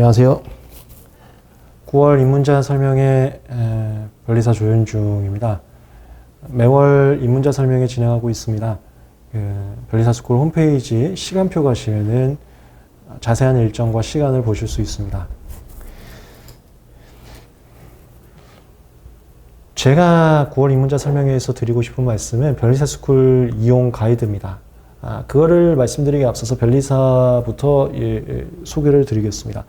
안녕하세요. 9월 입문자 설명회 에, 변리사 조윤중입니다. 매월 입문자 설명회 진행하고 있습니다. 그 변리사 스쿨 홈페이지 시간표 가시면은 자세한 일정과 시간을 보실 수 있습니다. 제가 9월 입문자 설명회에서 드리고 싶은 말씀은 변리사 스쿨 이용 가이드입니다. 아, 그거를 말씀드리기 앞서서 변리사부터 예, 예, 소개를 드리겠습니다.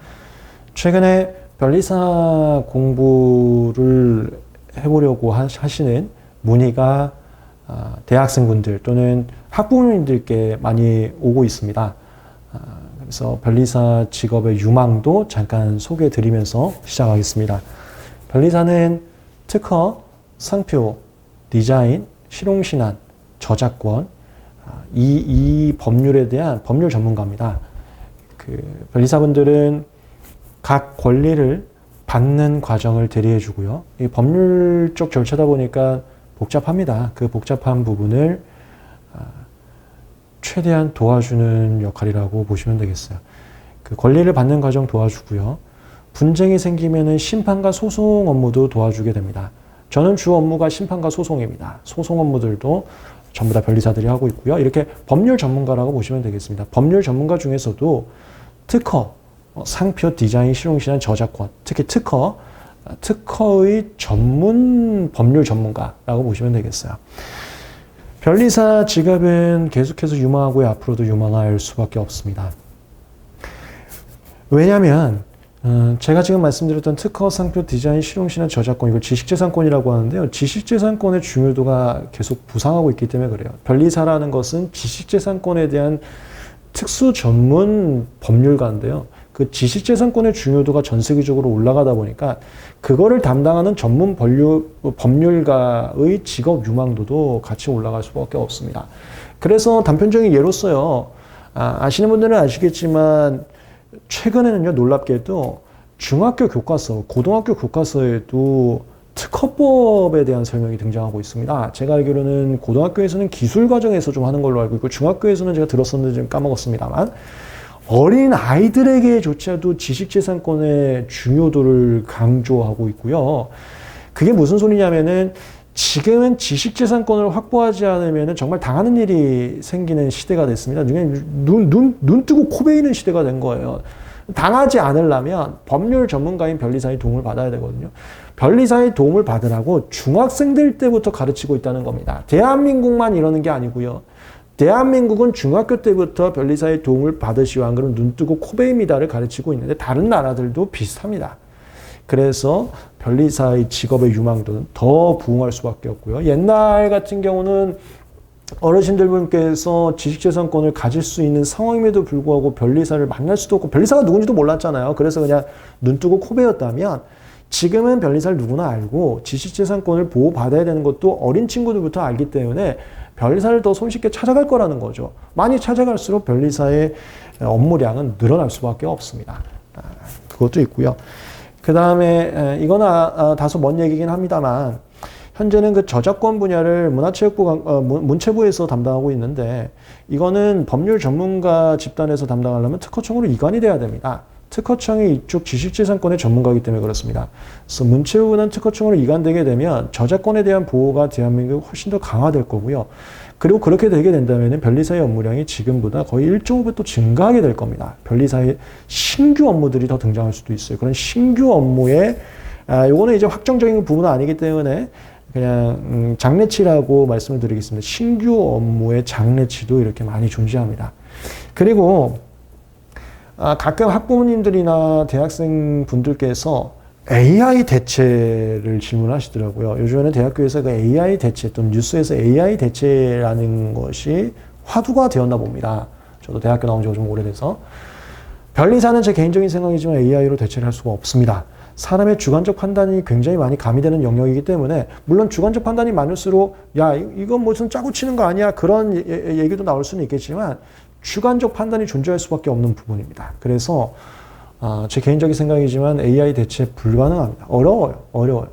최근에 변리사 공부를 해보려고 하시는 문의가 아, 대학생분들 또는 학부모님들께 많이 오고 있습니다. 아, 그래서 변리사 직업의 유망도 잠깐 소개해 드리면서 시작하겠습니다. 변리사는 특허, 상표, 디자인, 실용신안, 저작권, 아, 이, 이 법률에 대한 법률 전문가입니다. 그 변리사분들은 각 권리를 받는 과정을 대리해 주고요. 이 법률적 절차다 보니까 복잡합니다. 그 복잡한 부분을 아, 최대한 도와주는 역할이라고 보시면 되겠어요. 그 권리를 받는 과정 도와주고요. 분쟁이 생기면은 심판과 소송 업무도 도와주게 됩니다. 저는 주 업무가 심판과 소송입니다. 소송 업무들도 전부 다 변리사들이 하고 있고요. 이렇게 법률 전문가라고 보시면 되겠습니다. 법률 전문가 중에서도 특허, 어, 상표, 디자인, 실용신안, 저작권, 특히 특허, 특허의 전문 법률 전문가라고 보시면 되겠어요. 변리사 직업은 계속해서 유망하고 앞으로도 유망할 수밖에 없습니다. 왜냐하면 어, 제가 지금 말씀드렸던 특허, 상표, 디자인, 실용신안, 저작권 이걸 지식재산권이라고 하는데요. 지식재산권의 중요도가 계속 부상하고 있기 때문에 그래요. 변리사라는 것은 지식재산권에 대한 특수 전문 법률가인데요. 그 지식재산권의 중요도가 전 세계적으로 올라가다 보니까 그거를 담당하는 전문 법률, 법률가의 직업 유망도도 같이 올라갈 수밖에 없습니다. 그래서 단편적인 예로서요. 아, 아시는 분들은 아시겠지만 최근에는요, 놀랍게도 중학교 교과서, 고등학교 교과서에도 특허법에 대한 설명이 등장하고 있습니다. 제가 알기로는 고등학교에서는 기술 과정에서 좀 하는 걸로 알고 있고 중학교에서는 제가 들었었는지 좀 까먹었습니다만 어린 아이들에게조차도 지식재산권의 중요도를 강조하고 있고요. 그게 무슨 소리냐면은 지금은 지식재산권을 확보하지 않으면 정말 당하는 일이 생기는 시대가 됐습니다. 눈, 눈, 눈 뜨고 코 베이는 시대가 된 거예요. 당하지 않으려면 법률 전문가인 변리사의 도움을 받아야 되거든요. 변리사의 도움을 받으라고 중학생들 때부터 가르치고 있다는 겁니다. 대한민국만 이러는 게 아니고요. 대한민국은 중학교 때부터 변리사의 도움을 받으시오. 안 그러면 눈 뜨고 코 베입니다를 가르치고 있는데 다른 나라들도 비슷합니다. 그래서 변리사의 직업의 유망도는 더 부흥할 수밖에 없고요. 옛날 같은 경우는 어르신들 분께서 지식재산권을 가질 수 있는 상황임에도 불구하고 변리사를 만날 수도 없고 변리사가 누군지도 몰랐잖아요. 그래서 그냥 눈 뜨고 코 베였다면 지금은 변리사를 누구나 알고 지식재산권을 보호받아야 되는 것도 어린 친구들부터 알기 때문에 변리사를 더 손쉽게 찾아갈 거라는 거죠. 많이 찾아갈수록 변리사의 업무량은 늘어날 수밖에 없습니다. 아, 그것도 있고요. 그 다음에 이거는 아, 아, 다소 먼 얘기긴 합니다만 현재는 그 저작권 분야를 문화체육부 어, 문체부에서 담당하고 있는데 이거는 법률 전문가 집단에서 담당하려면 특허청으로 이관이 돼야 됩니다. 특허청이 이쪽 지식재산권의 전문가이기 때문에 그렇습니다. 그래서 문체부는 특허청으로 이관되게 되면 저작권에 대한 보호가 대한민국에 훨씬 더 강화될 거고요. 그리고 그렇게 되게 된다면 변리사의 업무량이 지금보다 거의 1.5배 또 증가하게 될 겁니다. 변리사의 신규 업무들이 더 등장할 수도 있어요. 그런 신규 업무에 아, 요거는 이제 확정적인 부분은 아니기 때문에 그냥 음, 장례치라고 말씀을 드리겠습니다. 신규 업무의 장례치도 이렇게 많이 존재합니다. 그리고 아, 가끔 학부모님들이나 대학생 분들께서 AI 대체를 질문하시더라고요. 요즘에는 대학교에서 그 AI 대체 또는 뉴스에서 AI 대체라는 것이 화두가 되었나 봅니다. 저도 대학교 나온 지가 좀 오래돼서. 변리사는 제 개인적인 생각이지만 AI로 대체를 할 수가 없습니다. 사람의 주관적 판단이 굉장히 많이 가미되는 영역이기 때문에 물론 주관적 판단이 많을수록 야 이건 무슨 짜고 치는 거 아니야 그런 예, 예, 얘기도 나올 수는 있겠지만 주관적 판단이 존재할 수밖에 없는 부분입니다. 그래서 아, 제 개인적인 생각이지만 AI 대체 불가능합니다. 어려워요. 어려워요.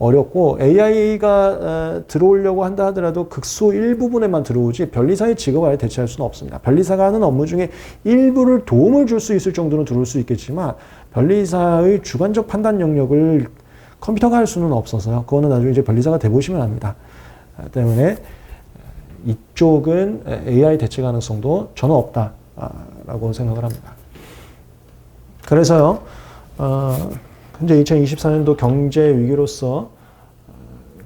어렵고 AI가 어, 들어오려고 한다 하더라도 극소 일부분에만 들어오지 변리사의 직업을 아예 대체할 수는 없습니다. 변리사가 하는 업무 중에 일부를 도움을 줄 수 있을 정도는 들어올 수 있겠지만 변리사의 주관적 판단 영역을 컴퓨터가 할 수는 없어서요. 그거는 나중에 이제 변리사가 돼보시면 합니다. 아, 때문에 이쪽은 AI 대체 가능성도 전혀 없다라고 생각을 합니다. 그래서요, 어, 현재 2024년도 경제 위기로서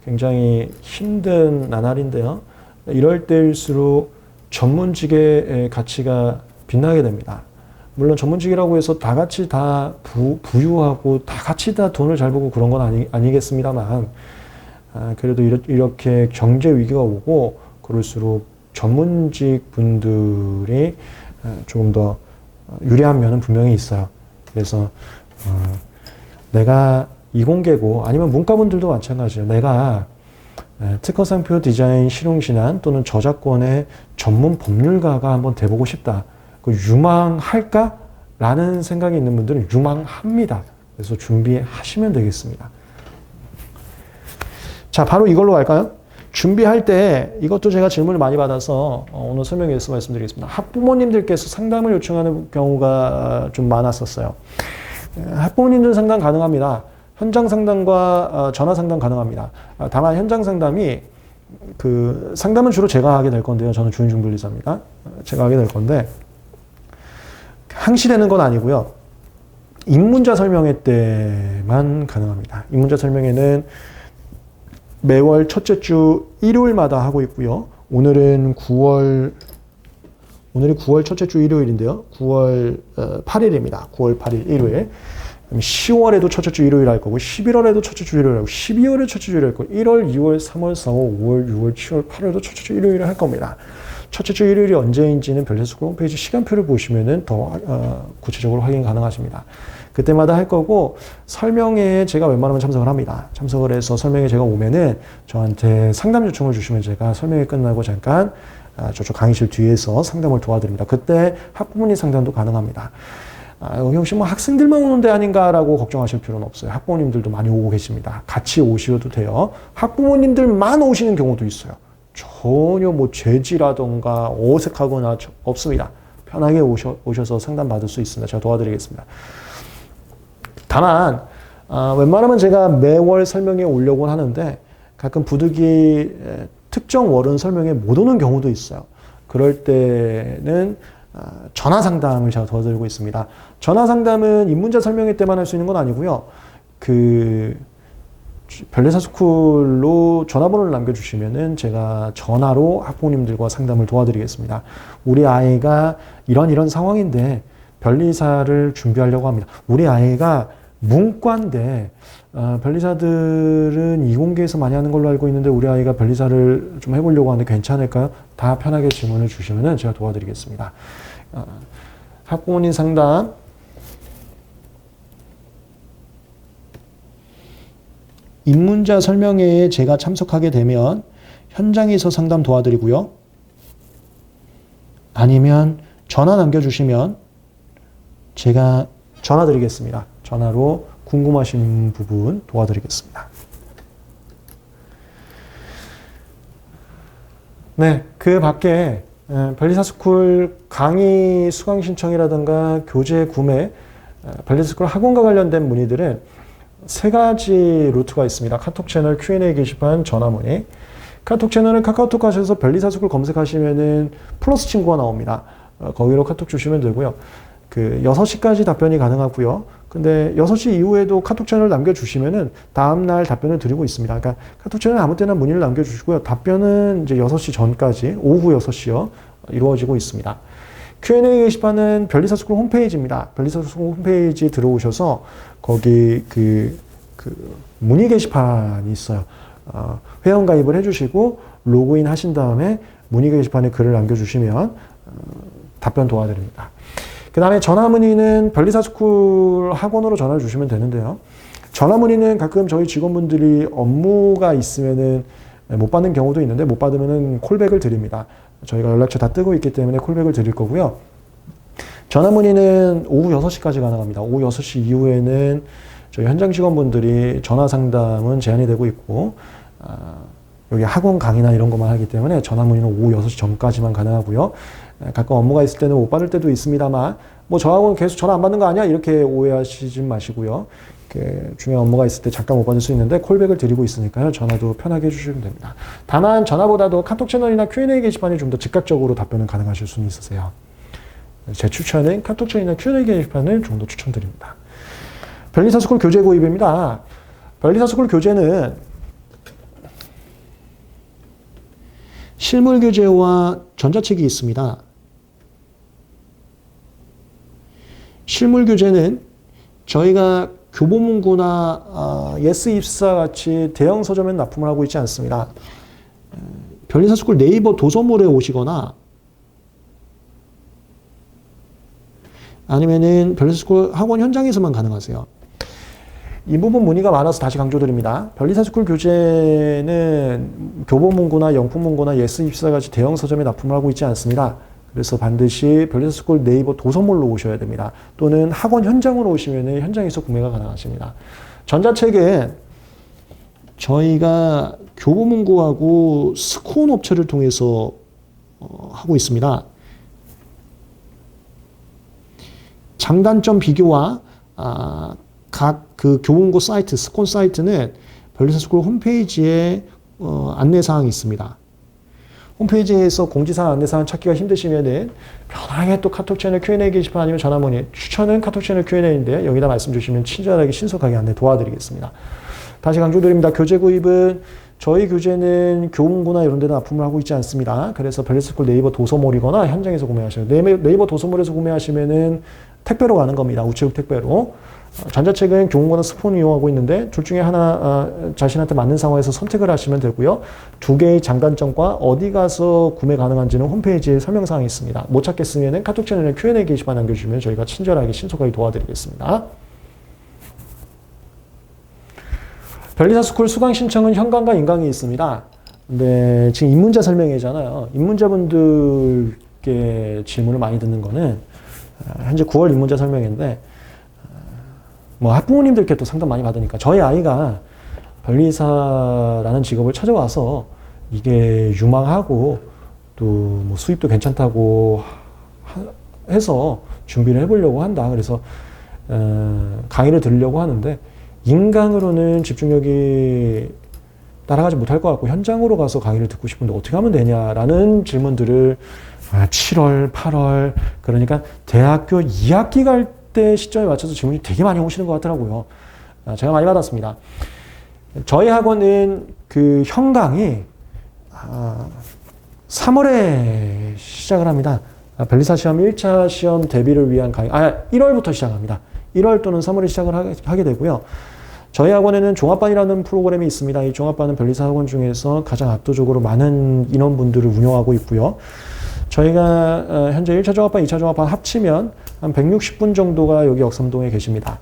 굉장히 힘든 나날인데요. 이럴 때일수록 전문직의 가치가 빛나게 됩니다. 물론 전문직이라고 해서 다 같이 다 부, 부유하고 다 같이 다 돈을 잘 벌고 그런 건 아니, 아니겠습니다만, 아, 그래도 이렇게 경제 위기가 오고 그럴수록 전문직 분들이 조금 더 유리한 면은 분명히 있어요. 그래서 어, 내가 이공계고 아니면 문과분들도 마찬가지예요. 내가 특허상표 디자인 실용신안 또는 저작권의 전문 법률가가 한번 돼보고 싶다. 그 유망할까? 라는 생각이 있는 분들은 유망합니다. 그래서 준비하시면 되겠습니다. 자, 바로 이걸로 갈까요? 준비할 때 이것도 제가 질문을 많이 받아서 어, 오늘 설명해서 말씀드리겠습니다. 학부모님들께서 상담을 요청하는 경우가 좀 많았었어요. 학부모님들 상담 가능합니다. 현장 상담과 어, 전화 상담 가능합니다. 아, 다만 현장 상담이 그 상담은 주로 제가 하게 될 건데요. 저는 주인중 분리사입니다. 제가 하게 될 건데 항시되는 건 아니고요. 입문자 설명회 때만 가능합니다. 입문자 설명회는 매월 첫째 주 일요일마다 하고 있고요. 오늘은 9월 오늘이 9월 첫째 주 일요일인데요. 9월 8일입니다. 9월 8일 일요일. 10월에도 첫째 주 일요일 할 거고 11월에도 첫째 주 일요일 하고 12월에 첫째 주 일요일 할 거고 1월, 2월, 3월, 4월, 5월, 6월, 7월, 8월에도 첫째 주 일요일을 할 겁니다. 첫째 주 일요일이 언제인지는 별세스쿨 홈페이지 시간표를 보시면은 더 어, 구체적으로 확인 가능하십니다. 그때마다 할 거고 설명회에 제가 웬만하면 참석을 합니다. 참석을 해서 설명회 제가 오면은 저한테 상담 요청을 주시면 제가 설명회 끝나고 잠깐 아, 저쪽 강의실 뒤에서 상담을 도와드립니다. 그때 학부모님 상담도 가능합니다. 아, 혹시 뭐 학생들만 오는 데 아닌가라고 걱정하실 필요는 없어요. 학부모님들도 많이 오고 계십니다. 같이 오셔도 돼요. 학부모님들만 오시는 경우도 있어요. 전혀 뭐 죄지라던가 어색하거나 없습니다. 편하게 오셔, 오셔서 상담 받을 수 있습니다. 제가 도와드리겠습니다. 다만 어, 웬만하면 제가 매월 설명에 오려고 하는데 가끔 부득이 특정 월은 설명에 못 오는 경우도 있어요. 그럴 때는 어, 전화 상담을 제가 도와드리고 있습니다. 전화 상담은 입문자 설명회 때만 할 수 있는 건 아니고요. 그 별내사 스쿨로 전화번호를 남겨주시면은 제가 전화로 학부모님들과 상담을 도와드리겠습니다. 우리 아이가 이런 이런 상황인데 변리사를 준비하려고 합니다. 우리 아이가 문과인데 어, 변리사들은 이공계에서 많이 하는 걸로 알고 있는데 우리 아이가 변리사를 좀 해보려고 하는데 괜찮을까요? 다 편하게 질문을 주시면 제가 도와드리겠습니다. 어, 학부모님 상담 입문자 설명회에 제가 참석하게 되면 현장에서 상담 도와드리고요. 아니면 전화 남겨주시면 제가 전화 드리겠습니다. 전화로 궁금하신 부분 도와드리겠습니다. 네, 그 밖에 벨리사스쿨 강의 수강 신청이라든가 교재 구매, 벨리사스쿨 학원과 관련된 문의들은 세 가지 루트가 있습니다. 카톡 채널 Q&A 게시판 전화 문의. 카톡 채널은 카카오톡 하셔서 벨리사스쿨 검색하시면은 플러스 친구가 나옵니다. 어, 거기로 카톡 주시면 되고요. 그 6시까지 답변이 가능하고요. 근데 6시 이후에도 카톡 채널 남겨주시면은 다음날 답변을 드리고 있습니다. 그러니까 카톡 채널 아무 때나 문의를 남겨주시고요. 답변은 이제 6시 전까지, 오후 6시요. 이루어지고 있습니다. Q&A 게시판은 별리사 스쿨 홈페이지입니다. 별리사 스쿨 홈페이지 들어오셔서 거기 그, 그 문의 게시판이 있어요. 어, 회원 가입을 해주시고 로그인 하신 다음에 문의 게시판에 글을 남겨주시면 어, 답변 도와드립니다. 그 다음에 전화 문의는 별리사스쿨 학원으로 전화를 주시면 되는데요. 전화 문의는 가끔 저희 직원분들이 업무가 있으면은 못 받는 경우도 있는데 못 받으면은 콜백을 드립니다. 저희가 연락처 다 뜨고 있기 때문에 콜백을 드릴 거고요. 전화 문의는 오후 6시까지 가능합니다. 오후 6시 이후에는 저희 현장 직원분들이 전화 상담은 제한이 되고 있고, 아, 여기 학원 강의나 이런 것만 하기 때문에 전화 문의는 오후 6시 전까지만 가능하고요. 가끔 업무가 있을 때는 못 받을 때도 있습니다만 뭐 저하고는 계속 전화 안 받는 거 아니야? 이렇게 오해하시지 마시고요. 그 중요한 업무가 있을 때 잠깐 못 받을 수 있는데 콜백을 드리고 있으니까요. 전화도 편하게 해주시면 됩니다. 다만 전화보다도 카톡 채널이나 Q&A 게시판이 좀 더 즉각적으로 답변을 가능하실 수는 있으세요. 제 추천은 카톡 채널이나 Q&A 게시판을 좀 더 추천드립니다. 변리사스쿨 교재 구입입니다. 변리사스쿨 교재는 실물 교재와 전자책이 있습니다. 실물 교재는 저희가 교보문고나 아, 예스 입사 같이 대형 서점에 납품을 하고 있지 않습니다. 변리사스쿨 네이버 도서몰에 오시거나 아니면은 변리사스쿨 학원 현장에서만 가능하세요. 이 부분 문의가 많아서 다시 강조드립니다. 변리사스쿨 교재는 교보문고나 영품문고나 예스 입사 같이 대형 서점에 납품을 하고 있지 않습니다. 그래서 반드시 변리사스쿨 네이버 도서몰로 오셔야 됩니다. 또는 학원 현장으로 오시면 현장에서 구매가 가능하십니다. 전자책은 저희가 교보문고하고 스콘 업체를 통해서 어, 하고 있습니다. 장단점 비교와 아, 각그 교보문고 사이트, 스콘 사이트는 변리사스쿨 홈페이지에 어, 안내사항이 있습니다. 홈페이지에서 공지사항, 안내사항 찾기가 힘드시면은 편하게 또 카톡 채널 Q&A 게시판 아니면 전화 문의 추천은 카톡 채널 Q&A인데 여기다 말씀 주시면 친절하게 신속하게 안내 도와드리겠습니다. 다시 강조드립니다. 교재 구입은 저희 교재는 교문고나 이런 데는 납품을 하고 있지 않습니다. 그래서 벨리스쿨 네이버 도서몰이거나 현장에서 구매하셔요. 네이버 도서몰에서 구매하시면은 택배로 가는 겁니다. 우체국 택배로. 전자책은 교문고나 스폰 이용하고 있는데 둘 중에 하나 어, 자신한테 맞는 상황에서 선택을 하시면 되고요. 두 개의 장단점과 어디 가서 구매 가능한지는 홈페이지에 설명사항이 있습니다. 못 찾겠으면 카톡 채널에 Q&A 게시판 남겨주시면 저희가 친절하게 신속하게 도와드리겠습니다. 변리사 스쿨 수강 신청은 현강과 인강이 있습니다. 근데 지금 입문자 설명회잖아요. 입문자분들께 질문을 많이 듣는 거는 현재 9월 입문자 설명회인데 뭐 학부모님들께 또 상담 많이 받으니까 저희 아이가 변리사라는 직업을 찾아와서 이게 유망하고 또 뭐 수입도 괜찮다고 해서 준비를 해보려고 한다. 그래서 어, 강의를 들으려고 하는데 인강으로는 집중력이 따라가지 못할 것 같고 현장으로 가서 강의를 듣고 싶은데 어떻게 하면 되냐라는 질문들을 7월, 8월 그러니까 대학교 2학기 갈 때 시점에 맞춰서 질문이 되게 많이 오시는 것 같더라고요. 아, 제가 많이 받았습니다. 저희 학원은 그 현강이 3월에 시작을 합니다. 아, 벨리사 시험 1차 시험 대비를 위한 강의, 아, 1월부터 시작합니다. 1월 또는 3월에 시작을 하게 되고요. 저희 학원에는 종합반이라는 프로그램이 있습니다. 이 종합반은 변리사 학원 중에서 가장 압도적으로 많은 인원분들을 운영하고 있고요. 저희가 어, 현재 1차 종합반, 2차 종합반 합치면 한 160분 정도가 여기 역삼동에 계십니다.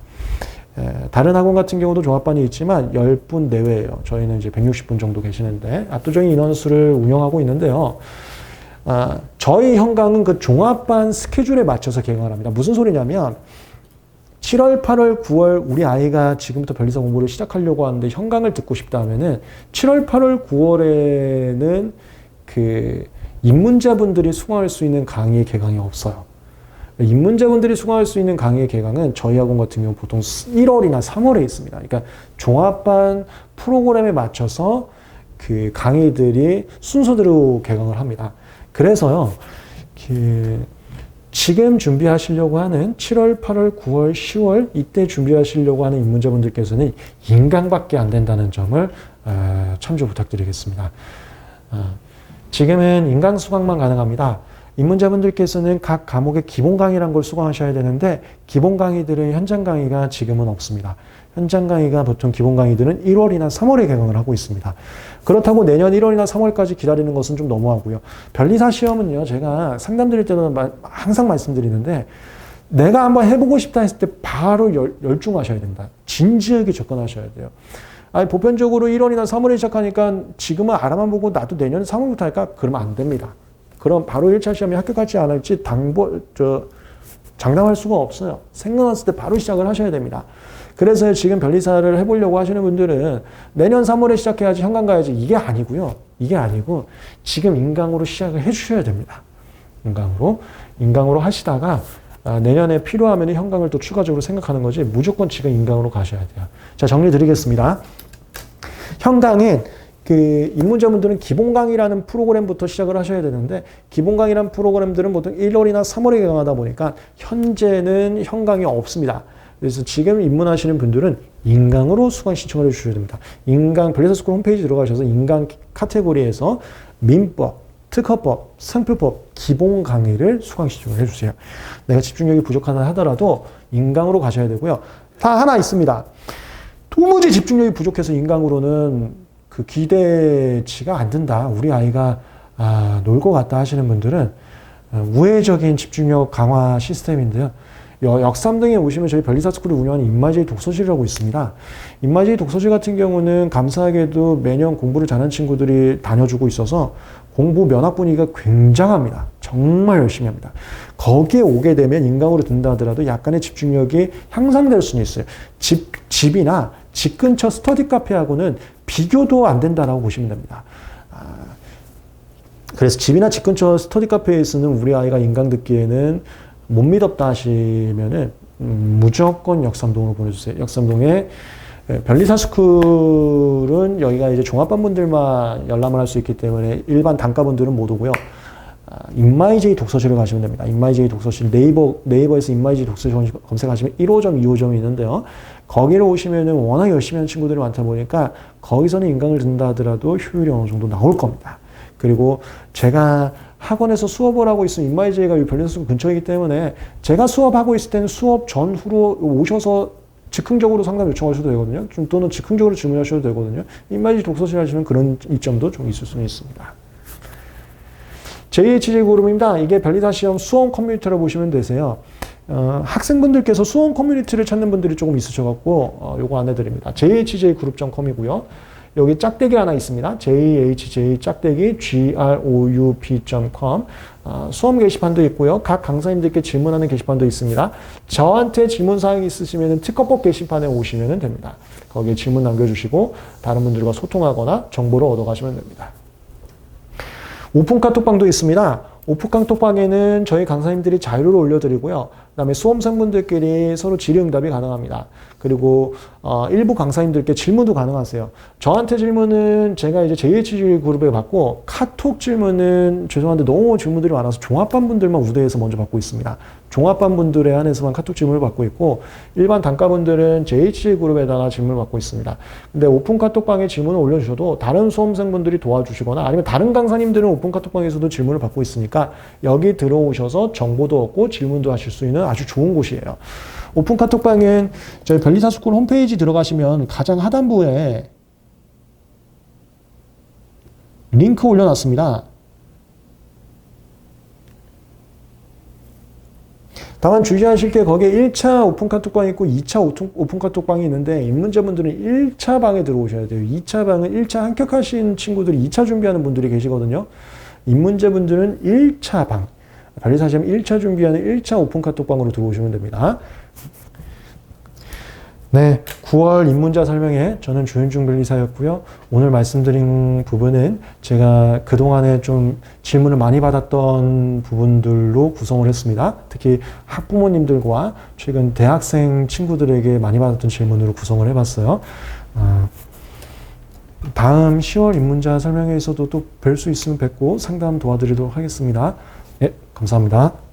다른 학원 같은 경우도 종합반이 있지만 10분 내외예요. 저희는 이제 160분 정도 계시는데 압도적인 인원수를 운영하고 있는데요. 아, 저희 현강은 그 종합반 스케줄에 맞춰서 개강을 합니다. 무슨 소리냐면 7월, 8월, 9월 우리 아이가 지금부터 변리사 공부를 시작하려고 하는데 현강을 듣고 싶다 하면은 7월, 8월, 9월에는 그 입문자분들이 수강할 수 있는 강의 개강이 없어요. 입문자분들이 수강할 수 있는 강의 개강은 저희 학원 같은 경우 보통 1월이나 3월에 있습니다. 그러니까 종합반 프로그램에 맞춰서 그 강의들이 순서대로 개강을 합니다. 그래서요, 그 지금 준비하시려고 하는 7월, 8월, 9월, 10월 이때 준비하시려고 하는 입문자분들께서는 인강밖에 안 된다는 점을 어, 참조 부탁드리겠습니다. 어, 지금은 인강 수강만 가능합니다. 입문자분들께서는 각 과목의 기본 강의란 걸 수강하셔야 되는데 기본 강의들은 현장 강의가 지금은 없습니다. 현장 강의가 보통 기본 강의들은 1월이나 3월에 개강을 하고 있습니다. 그렇다고 내년 1월이나 3월까지 기다리는 것은 좀 너무하고요. 변리사 시험은요, 제가 상담 드릴 때도 항상 말씀드리는데 내가 한번 해보고 싶다 했을 때 바로 열, 열중하셔야 된다. 진지하게 접근하셔야 돼요. 아니, 보편적으로 1월이나 3월에 시작하니까 지금은 알아만 보고 나도 내년 3월부터 할까? 그러면 안 됩니다. 그럼 바로 1차 시험에 합격할지 안 할지 당보, 저, 장담할 수가 없어요. 생각났을 때 바로 시작을 하셔야 됩니다. 그래서 지금 변리사를 해보려고 하시는 분들은 내년 3월에 시작해야지 현관 가야지 이게 아니고요. 이게 아니고 지금 인강으로 시작을 해주셔야 됩니다. 인강으로. 인강으로 하시다가 아, 내년에 필요하면 현강을 또 추가적으로 생각하는 거지 무조건 지금 인강으로 가셔야 돼요. 자 정리 드리겠습니다. 현강은 그 입문자분들은 기본 강의라는 프로그램부터 시작을 하셔야 되는데 기본 강의라는 프로그램들은 보통 1월이나 3월에 개강하다 보니까 현재는 현강이 없습니다. 그래서 지금 입문하시는 분들은 인강으로 수강 신청을 해주셔야 됩니다. 인강 블레서스쿨 홈페이지 들어가셔서 인강 카테고리에서 민법, 특허법, 상표법 기본 강의를 수강 신청을 해주세요. 내가 집중력이 부족하다 하더라도 인강으로 가셔야 되고요. 다 하나 있습니다. 도무지 집중력이 부족해서 인강으로는 그 기대치가 안 든다. 우리 아이가 아, 놀고 갔다 하시는 분들은 어, 우회적인 집중력 강화 시스템인데요. 여- 역삼등에 오시면 저희 별리사 스쿨을 운영하는 인마제이 독서실이라고 있습니다. 인마제이 독서실 같은 경우는 감사하게도 매년 공부를 잘하는 친구들이 다녀주고 있어서 공부 면학 분위기가 굉장합니다. 정말 열심히 합니다. 거기에 오게 되면 인강으로 든다 하더라도 약간의 집중력이 향상될 수는 있어요. 집, 집이나 집 근처 스터디 카페하고는 비교도 안 된다라고 보시면 됩니다. 아, 그래서 집이나 집 근처 스터디 카페에 쓰는 우리 아이가 인강 듣기에는 못 믿었다 하시면은 음, 무조건 역삼동으로 보내주세요. 역삼동에 예, 변리사스쿨은 여기가 이제 종합반분들만 열람을 할 수 있기 때문에 일반 단가분들은 못 오고요. 아, 인마이제이 독서실을 가시면 됩니다. 인마이제이 독서실 네이버 네이버에서 인마이제이 독서실 검색하시면 1호점, 2호점이 있는데요. 거기를 오시면은 워낙 열심히 하는 친구들이 많다 보니까 거기서는 인강을 듣는다 하더라도 효율이 어느 정도 나올 겁니다. 그리고 제가 학원에서 수업을 하고 있으면 인마이제이가 이 변리사스쿨 근처이기 때문에 제가 수업하고 있을 때는 수업 전후로 오셔서 즉흥적으로 상담 요청하셔도 되거든요. 좀 또는 즉흥적으로 질문하셔도 되거든요. 인마이제이 독서실 하시면 그런 이점도 좀 있을 수는 있습니다. JHJ 그룹입니다. 이게 변리사 시험 수험 커뮤니티라고 보시면 되세요. 어, 학생분들께서 수험 커뮤니티를 찾는 분들이 조금 있으셔갖고 어, 요거 안내드립니다. jhj그룹.com이고요. 여기 짝대기 하나 있습니다. jhj 짝대기 group.com 어, 수험 게시판도 있고요. 각 강사님들께 질문하는 게시판도 있습니다. 저한테 질문 사항이 있으시면 특허법 게시판에 오시면 됩니다. 거기에 질문 남겨주시고 다른 분들과 소통하거나 정보를 얻어가시면 됩니다. 오픈 카톡방도 있습니다. 오픈 카톡방에는 저희 강사님들이 자료를 올려드리고요. 그 다음에 수험생분들끼리 서로 질의응답이 가능합니다. 그리고 어, 일부 강사님들께 질문도 가능하세요. 저한테 질문은 제가 이제 JHG 그룹에 받고 카톡 질문은 죄송한데 너무 질문들이 많아서 종합반 분들만 우대해서 먼저 받고 있습니다. 종합반 분들에 한해서만 카톡 질문을 받고 있고 일반 단과 분들은 JHG 그룹에다가 질문을 받고 있습니다. 근데 오픈 카톡방에 질문을 올려주셔도 다른 수험생분들이 도와주시거나 아니면 다른 강사님들은 오픈 카톡방에서도 질문을 받고 있으니까 여기 들어오셔서 정보도 얻고 질문도 하실 수 있는 아주 좋은 곳이에요. 오픈 카톡방은 저희 별리사 스쿨 홈페이지 들어가시면 가장 하단부에 링크 올려놨습니다. 다만 주의하실 게 거기에 1차 오픈 카톡방이 있고 2차 오픈, 오픈 카톡방이 있는데 입문자분들은 1차 방에 들어오셔야 돼요. 2차 방은 1차 합격하신 친구들이 2차 준비하는 분들이 계시거든요. 입문자분들은 1차 방, 관리사시험 1차 준비하는 1차 오픈 카톡방으로 들어오시면 됩니다. 네, 9월 입문자 설명회 저는 조현중 변리사였고요. 오늘 말씀드린 부분은 제가 그동안에 좀 질문을 많이 받았던 부분들로 구성을 했습니다. 특히 학부모님들과 최근 대학생 친구들에게 많이 받았던 질문으로 구성을 해봤어요. 어, 다음 10월 입문자 설명회에서도 또 뵐 수 있으면 뵙고 상담 도와드리도록 하겠습니다. 네, 감사합니다.